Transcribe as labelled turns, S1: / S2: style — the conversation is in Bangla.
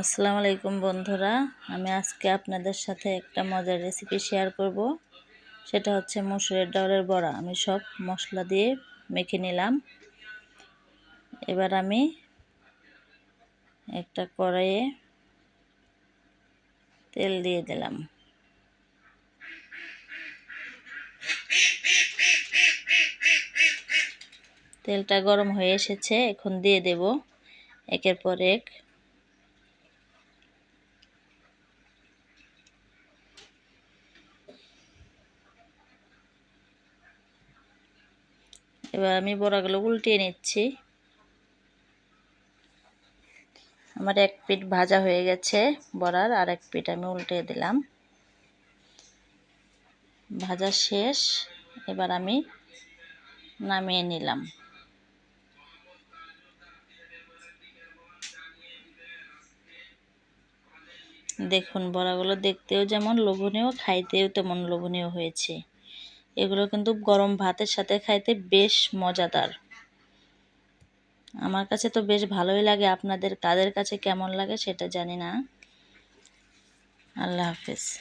S1: আসসালামু আলাইকুম বন্ধুরা। আমি আজকে আপনাদের সাথে একটা মজার রেসিপি শেয়ার করব। সেটা হচ্ছে মসুরের ডালের বড়া। আমি সব মশলা দিয়ে মেখে নিলাম। এবার আমি একটা কড়াইয়ে তেল দিয়ে দিলাম। তেলটা গরম হয়ে এসেছে, এখন দিয়ে দেব। একের পর এক এবার আমি বড়াগুলো উল্টিয়ে নিচ্ছি। আমার এক পিঠ ভাজা হয়ে গেছে বড়ার, আর এক পিঠ আমি উল্টে দিলাম। ভাজা শেষ, এবার আমি নামিয়ে নিলাম। দেখুন, বড়াগুলো দেখতেও যেমন লোভনীয়, খাইতেও তেমন লোভনীয় হয়েছে। এগুলো কিন্তু গরম ভাতের সাথে খাইতে বেশ মজাদার। আমার কাছে তো বেশ ভালোই লাগে। আপনাদের, কাদের কাছে কেমন লাগে সেটা জানি না। আল্লাহ হাফেজ।